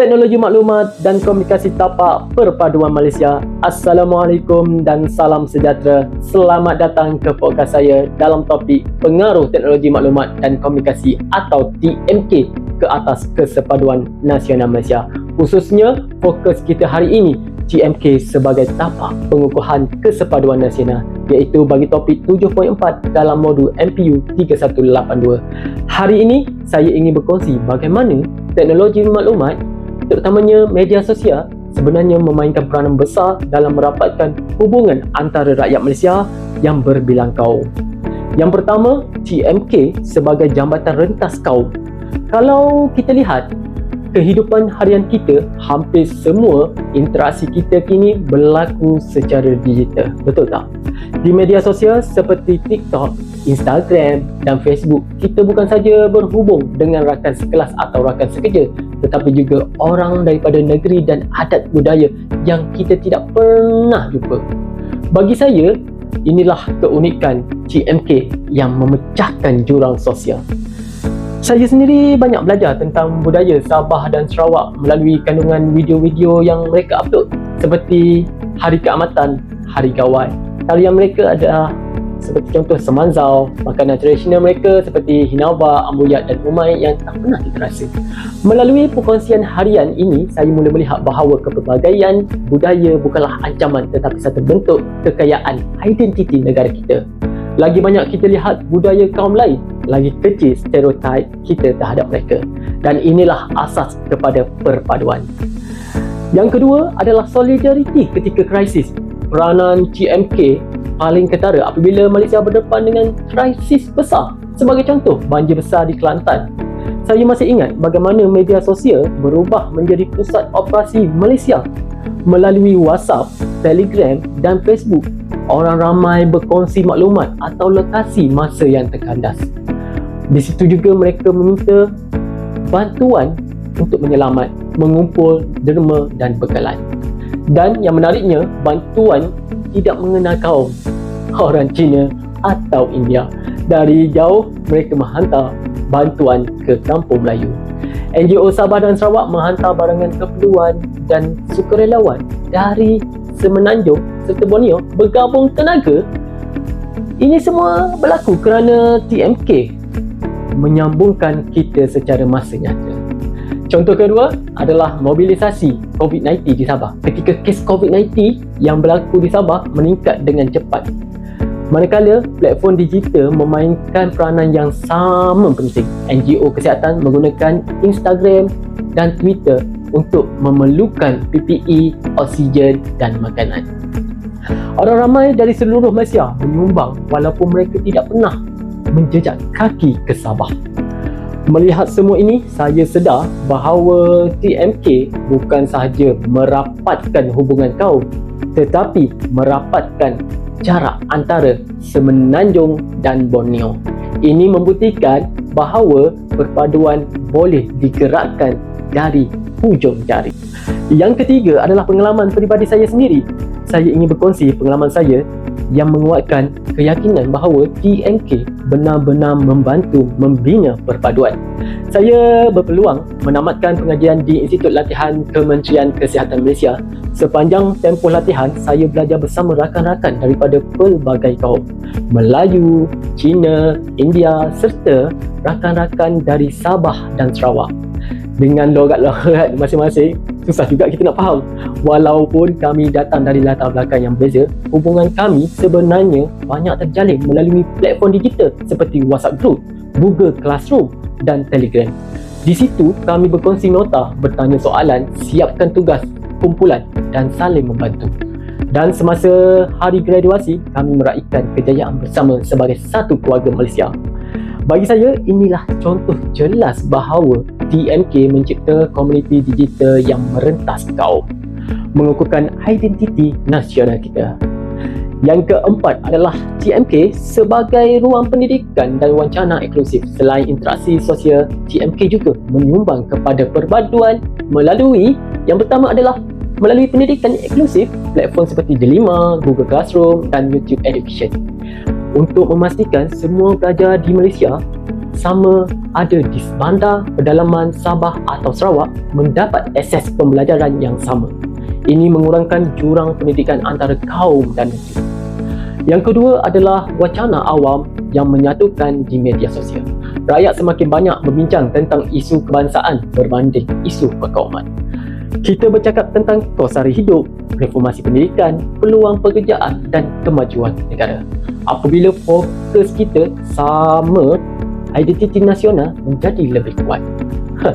Teknologi Maklumat dan Komunikasi Tapak Perpaduan Malaysia. Assalamualaikum dan salam sejahtera. Selamat datang ke podcast saya dalam topik Pengaruh Teknologi Maklumat dan Komunikasi atau TMK ke atas Kesepaduan Nasional Malaysia. Khususnya fokus kita hari ini TMK sebagai tapak pengukuhan kesepaduan nasional iaitu bagi topik 7.4 dalam modul MPU 3182. Hari ini saya ingin berkongsi bagaimana teknologi maklumat terutamanya media sosial sebenarnya memainkan peranan besar dalam merapatkan hubungan antara rakyat Malaysia yang berbilang kaum. Yang pertama, TMK sebagai jambatan rentas kaum. Kalau kita lihat kehidupan harian kita hampir semua interaksi kita kini berlaku secara digital betul tak di media sosial seperti TikTok, Instagram dan Facebook kita bukan saja berhubung dengan rakan sekelas atau rakan sekerja tetapi juga orang daripada negeri dan adat budaya yang kita tidak pernah jumpa bagi saya inilah keunikan CMK yang memecahkan jurang sosial saya sendiri banyak belajar tentang budaya Sabah dan Sarawak melalui kandungan video-video yang mereka upload seperti Hari Keamatan, Hari Gawai. Tarian mereka ada seperti contoh semanzau, makanan tradisional mereka seperti hinawa, ambuyat dan umai yang tak pernah kita rasa. Melalui perkongsian harian ini, saya mula melihat bahawa kepelbagaian budaya bukanlah ancaman tetapi satu bentuk kekayaan identiti negara kita. Lagi banyak kita lihat budaya kaum lain lagi kecil stereotip kita terhadap mereka dan inilah asas kepada perpaduan yang kedua adalah solidariti ketika krisis peranan CMK paling ketara apabila Malaysia berdepan dengan krisis besar sebagai contoh banjir besar di Kelantan. Saya masih ingat bagaimana media sosial berubah menjadi pusat operasi Malaysia melalui WhatsApp, Telegram dan Facebook. Orang ramai berkongsi maklumat atau lokasi masa yang terkandas. Di situ juga mereka meminta bantuan untuk menyelamat, mengumpul derma dan bekalan. Dan yang menariknya, bantuan tidak mengenal kaum orang Cina atau India. Dari jauh mereka menghantar bantuan ke kampung Melayu. NGO Sabah dan Sarawak menghantar barangan keperluan dan sukarelawan dari Semenanjung serta Borneo bergabung tenaga. Ini semua berlaku kerana TMK menyambungkan kita secara masa nyata. Contoh kedua adalah mobilisasi COVID-19 di Sabah. Ketika kes COVID-19 yang berlaku di Sabah meningkat dengan cepat. Manakala platform digital memainkan peranan yang sama penting. NGO kesihatan menggunakan Instagram dan Twitter untuk memerlukan PPE, oksigen dan makanan. Orang ramai dari seluruh Malaysia menyumbang walaupun mereka tidak pernah menjejak kaki ke Sabah. Melihat semua ini, saya sedar bahawa TMK bukan sahaja merapatkan hubungan kaum tetapi merapatkan jarak antara Semenanjung dan Borneo. Ini membuktikan bahawa perpaduan boleh digerakkan dari hujung jari. Yang ketiga adalah pengalaman peribadi saya sendiri. Saya ingin berkongsi pengalaman saya yang menguatkan keyakinan bahawa TMK benar-benar membantu membina perpaduan. Saya berpeluang menamatkan pengajian di Institut Latihan Kementerian Kesihatan Malaysia. Sepanjang tempoh latihan, saya belajar bersama rakan-rakan daripada pelbagai kaum. Melayu, Cina, India serta rakan-rakan dari Sabah dan Sarawak. Dengan logat-logat masing-masing, susah juga kita nak faham. Walaupun kami datang dari latar belakang yang berbeza, hubungan kami sebenarnya banyak terjalin melalui platform digital seperti WhatsApp Group, Google Classroom dan Telegram. Di situ kami berkongsi nota, bertanya soalan, siapkan tugas, kumpulan dan saling membantu. Dan semasa hari graduasi, kami meraihkan kejayaan bersama sebagai satu keluarga Malaysia. Bagi saya, inilah contoh jelas bahawa TMK mencipta komuniti digital yang merentas kaum mengukuhkan identiti nasional kita. Yang keempat adalah TMK sebagai ruang pendidikan dan wancana inklusif. Selain interaksi sosial, TMK juga menyumbang kepada perpaduan melalui yang pertama adalah melalui pendidikan inklusif, platform seperti Delima, Google Classroom dan YouTube Education untuk memastikan semua pelajar di Malaysia sama ada di bandar, pedalaman, Sabah atau Sarawak mendapat akses pembelajaran yang sama. Ini mengurangkan jurang pendidikan antara kaum dan negeri. Yang kedua adalah wacana awam yang menyatukan di media sosial. Rakyat semakin banyak berbincang tentang isu kebangsaan berbanding isu perkauman. Kita bercakap tentang kos hari hidup, reformasi pendidikan, peluang pekerjaan dan kemajuan negara. Apabila fokus kita sama, identiti nasional menjadi lebih kuat.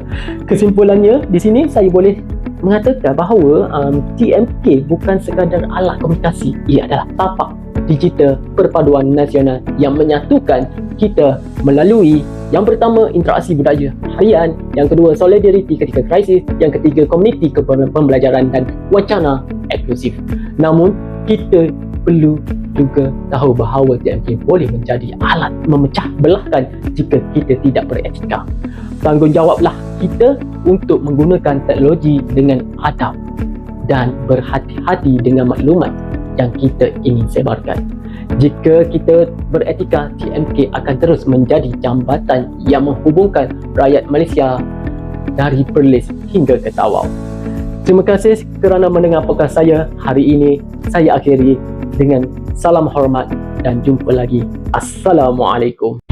Kesimpulannya, di sini saya boleh mengatakan bahawa um, TMK bukan sekadar alat komunikasi, ia adalah tapak digital perpaduan nasional yang menyatukan kita melalui yang pertama interaksi budaya harian, yang kedua solidariti ketika krisis, yang ketiga komuniti pembelajaran dan wacana eksklusif. Namun kita perlu juga tahu bahawa TMK boleh menjadi alat memecah belahkan jika kita tidak beretika. Tanggungjawablah kita untuk menggunakan teknologi dengan adab dan berhati-hati dengan maklumat yang kita ingin sebarkan. Jika kita beretika, TMK akan terus menjadi jambatan yang menghubungkan rakyat Malaysia dari Perlis hingga ke Tawau. Terima kasih kerana mendengar podcast saya hari ini. Saya akhiri dengan salam hormat dan jumpa lagi. Assalamualaikum.